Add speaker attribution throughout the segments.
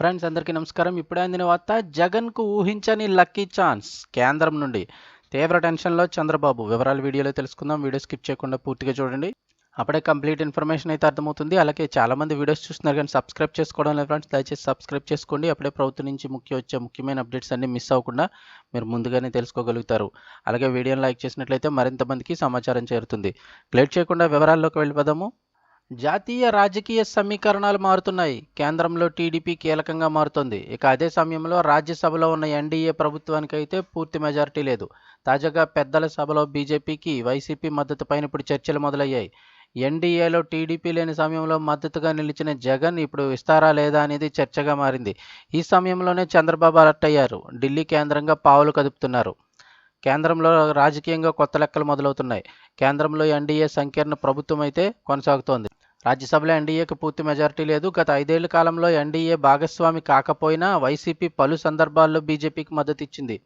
Speaker 1: Friends అందరికీ నమస్కారం. ఇప్పుడే అందిన వార్త జగన్కు ఊహించని లక్కీ ఛాన్స్ కేంద్రం నుండి. తీవ్ర టెన్షన్లో చంద్రబాబు. వివరాలు వీడియోలో తెలుసుకుందాం. వీడియో స్కిప్ చేయకుండా పూర్తిగా చూడండి. అప్పుడే కంప్లీట్ ఇన్ఫర్మేషన్ అయితే అర్థమవుతుంది. అలాగే చాలామంది వీడియోస్ చూస్తున్నారు కానీ సబ్స్క్రైబ్ చేసుకోవడం లేదు ఫ్రెండ్స్ దయచేసి సబ్స్క్రైబ్ చేసుకోండి. అప్పుడే ప్రభుత్వం నుంచి ముఖ్య వచ్చే ముఖ్యమైన అప్డేట్స్ అన్ని మిస్ అవ్వకుండా మీరు ముందుగానే తెలుసుకోగలుగుతారు. అలాగే వీడియోని లైక్ చేసినట్లయితే మరింత మందికి సమాచారం చేరుతుంది. లేట్ చేయకుండా వివరాల్లోకి వెళ్ళిపోదాము. జాతీయ రాజకీయ సమీకరణాలు మారుతున్నాయి. కేంద్రంలో టీడీపీ కీలకంగా మారుతోంది. ఇక అదే సమయంలో రాజ్యసభలో ఉన్న ఎన్డీఏ ప్రభుత్వానికి అయితే పూర్తి మెజారిటీ లేదు. తాజాగా పెద్దల సభలో బీజేపీకి వైసీపీ మద్దతుపైన ఇప్పుడు చర్చలు మొదలయ్యాయి. ఎన్డీఏలో టీడీపీ లేని సమయంలో మద్దతుగా నిలిచిన జగన్ ఇప్పుడు ఇస్తారా లేదా అనేది చర్చగా మారింది. ఈ సమయంలోనే చంద్రబాబు అలర్ట్ అయ్యారు. ఢిల్లీ కేంద్రంగా పావులు కదుపుతున్నారు. కేంద్రంలో రాజకీయంగా కొత్త లెక్కలు మొదలవుతున్నాయి. కేంద్రంలో ఎన్డీఏ సంకీర్ణ ప్రభుత్వం అయితే కొనసాగుతోంది. రాజ్యసభలో ఎన్డీఏకి పూర్తి మెజారిటీ లేదు. గత ఐదేళ్ళ కాలంలో ఎన్డీఏ భాగస్వామి కాకపోయినా వైసీపీ పలు సందర్భాల్లో బీజేపీకి మద్దతు ఇచ్చింది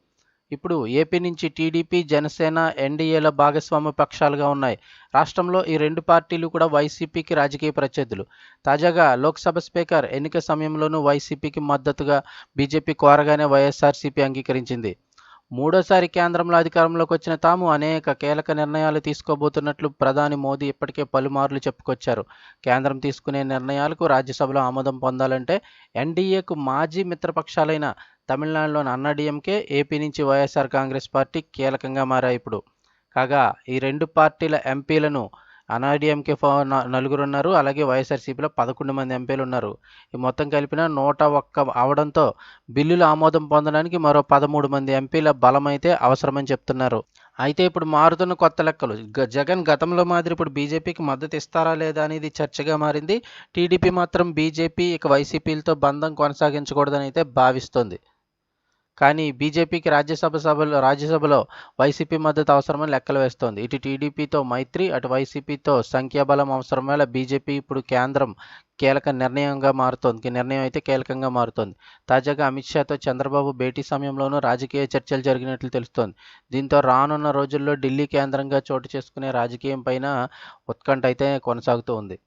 Speaker 1: ఇప్పుడు ఏపీ నుంచి టీడీపీ జనసేన ఎన్డీఏల భాగస్వామ్య పక్షాలుగా ఉన్నాయి. రాష్ట్రంలో ఈ రెండు పార్టీలు కూడా వైసీపీకి రాజకీయ ప్రత్యర్థులు. తాజాగా లోక్సభ స్పీకర్ ఎన్నిక సమయంలోనూ వైసీపీకి మద్దతుగా బీజేపీ కోరగానే వైఎస్ఆర్సీపీ అంగీకరించింది. మూడోసారి కేంద్రంలో అధికారంలోకి వచ్చిన తాము అనేక కీలక నిర్ణయాలు తీసుకోబోతున్నట్లు ప్రధాని మోదీ ఇప్పటికే పలుమార్లు చెప్పుకొచ్చారు. కేంద్రం తీసుకునే నిర్ణయాలకు రాజ్యసభలో ఆమోదం పొందాలంటే ఎన్డీఏకు మాజీ మిత్రపక్షాలైన తమిళనాడులోని అన్నాడీఎంకే ఏపీ నుంచి వైఎస్ఆర్ కాంగ్రెస్ పార్టీ కీలకంగా మారాయి ఇప్పుడు. కాగా ఈ రెండు పార్టీల ఎంపీలను అనాడిఎంకే నలుగురు ఉన్నారు అలాగే వైఎస్ఆర్సీపీలో పదకొండు మంది ఎంపీలు ఉన్నారు. ఈ మొత్తం కలిపిన నూట ఒక్క అవడంతో బిల్లులు ఆమోదం పొందడానికి మరో పదమూడు మంది ఎంపీల బలం అయితే అవసరమని చెప్తున్నారు. అయితే ఇప్పుడు మారుతున్న కొత్త లెక్కలు. జగన్ గతంలో మాదిరి ఇప్పుడు బీజేపీకి మద్దతు ఇస్తారా లేదా అనేది చర్చగా మారింది. టీడీపీ మాత్రం బీజేపీ ఇక వైసీపీలతో బంధం కొనసాగించకూడదని అయితే భావిస్తోంది. కానీ బీజేపీకి రాజ్యసభ సభలో రాజ్యసభలో వైసీపీ మద్దతు అవసరమని లెక్కలు వేస్తోంది. ఇటు టీడీపీతో మైత్రి అటు వైసీపీతో సంఖ్యాబలం అవసరం వల్ల బీజేపీ ఇప్పుడు కేంద్రం కీలక నిర్ణయంగా మారుతోంది. నిర్ణయం అయితే కీలకంగా మారుతోంది. తాజాగా అమిత్ షాతో చంద్రబాబు భేటీ సమయంలోనూ రాజకీయ చర్చలు జరిగినట్లు తెలుస్తోంది. దీంతో రానున్న రోజుల్లో ఢిల్లీ కేంద్రంగా చోటు చేసుకునే రాజకీయం పైన ఉత్కంఠ అయితే కొనసాగుతూ ఉంది.